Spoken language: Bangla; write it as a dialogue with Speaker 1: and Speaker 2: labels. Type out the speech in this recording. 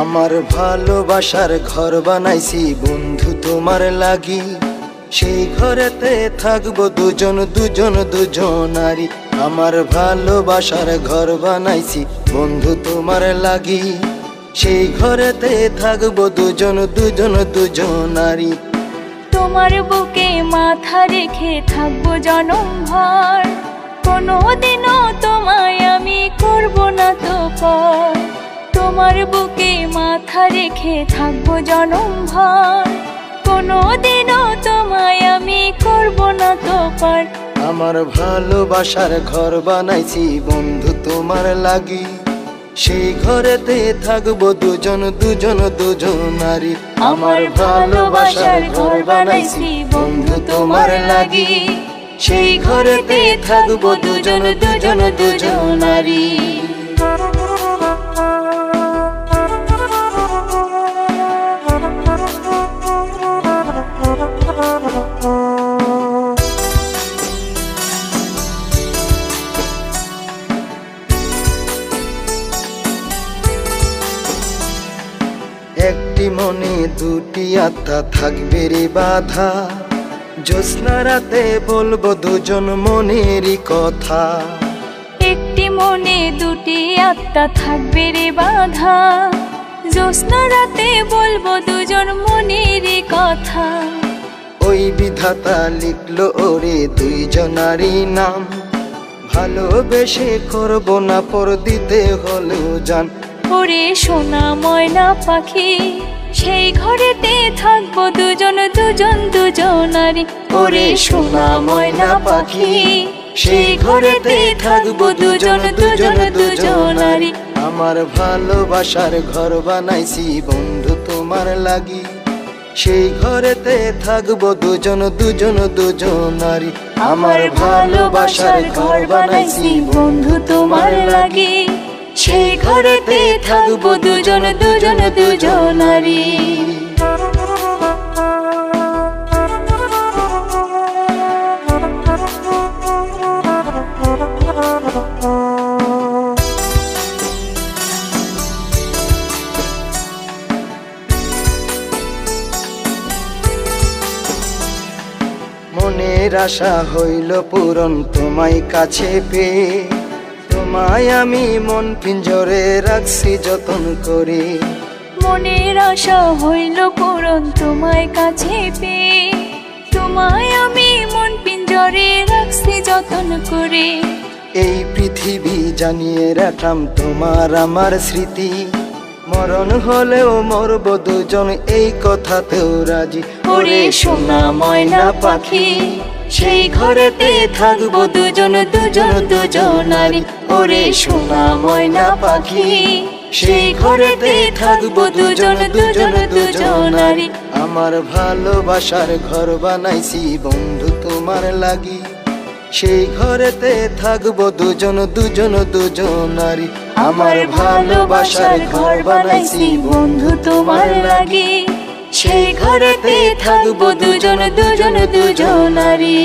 Speaker 1: আমার ভালোবাসার ঘর বানাইছি, বন্ধু তোমার লাগি। সেই ঘরেতে থাকব দুজন দুজন, দুজনারি। আমার ভালোবাসার ঘর বানাইছি, বন্ধু তোমার লাগি। সেই ঘরেতে থাকব দুজন দুজন, দুজনারি।
Speaker 2: তোমার বুকে মাথা রেখে থাকব জনম ভর কোনো দিনও তোমার বুকে মাথা রেখে থাকব জনম ভর। কোনো দিনও তোমায় আমি করব না তো পর।
Speaker 1: আমার ভালোবাসার ঘর বানাইছি বন্ধু তোমার লাগি। সেই ঘরেতে থাকব দুজন দুজন দুজন নারী।
Speaker 2: আমার ভালোবাসার ঘর বানাইছি বন্ধু তোমার লাগি। সেই ঘরেতে থাকব দুজন দুজন দুজনারি
Speaker 1: একটি মনে দুটি আত্মা থাকবে রে বাধা। জ্যোৎস্না রাতে বলব দুজন মনেরই কথা।
Speaker 2: একটি মনে দুটি আত্মা থাকবে রে বাধা। জ্যোৎস্না রাতে বলব দুজন মনের কথা।
Speaker 1: ওই বিধাতা লিখলো ওরে দুইজনারই নাম। ভালোবেসে করব না পর দিতে হলেও জান
Speaker 2: ওরে সোনা ময়না পাখি সেই ঘরেতে থাকব দুজন দুজন দুজনারি ওরে সোনা ময়না পাখি সেই ঘরেতে থাকব দুজন দুজন দুজনারি
Speaker 1: আমার ভালোবাসার ঘর বানাইছি বন্ধু তোমার লাগি সেই ঘরেতে থাকব দুজন দুজন দুজনারি
Speaker 2: আমার ভালোবাসার ঘর বানাইছি বন্ধু তোমার লাগি। ঘরেতে থাকব দুজন দুজন দুজনারি
Speaker 1: মনের আশা হইল পূরণ তোমায় কাছে পেয়ে। তোমায় আমি মন পিঞ্জরে রাখছি যতন করে।
Speaker 2: মনের আশা হইল পূরণ তোমায় কাছে পেয়ে। তোমায় আমি মন পিঞ্জরে রাখছি যতন করে।
Speaker 1: এই পৃথিবী জানিয়ে রাখলাম তোমার আমার স্মৃতি। মরণ হলেও মরব দুজন এই কথাতেও রাজি।
Speaker 2: ওরে সোনা ময়না পাখি সেই ঘরেতে থাকব দুজন দুজন দুজনারি। ওরে সোনা ময়না পাখি সেই ঘরেতে থাকব দুজন দুজন দুজনারি।
Speaker 1: আমার ভালোবাসার ঘর বানাইছি বন্ধু তোমার লাগি। সেই ঘরেতে থাকব দুজন দুজন দুজনারি।
Speaker 2: আমার ভালোবাসার ঘর বানাইছি বন্ধু তোমার লাগি। ঘরেতে থাকব দুজন দুজন দুজনারি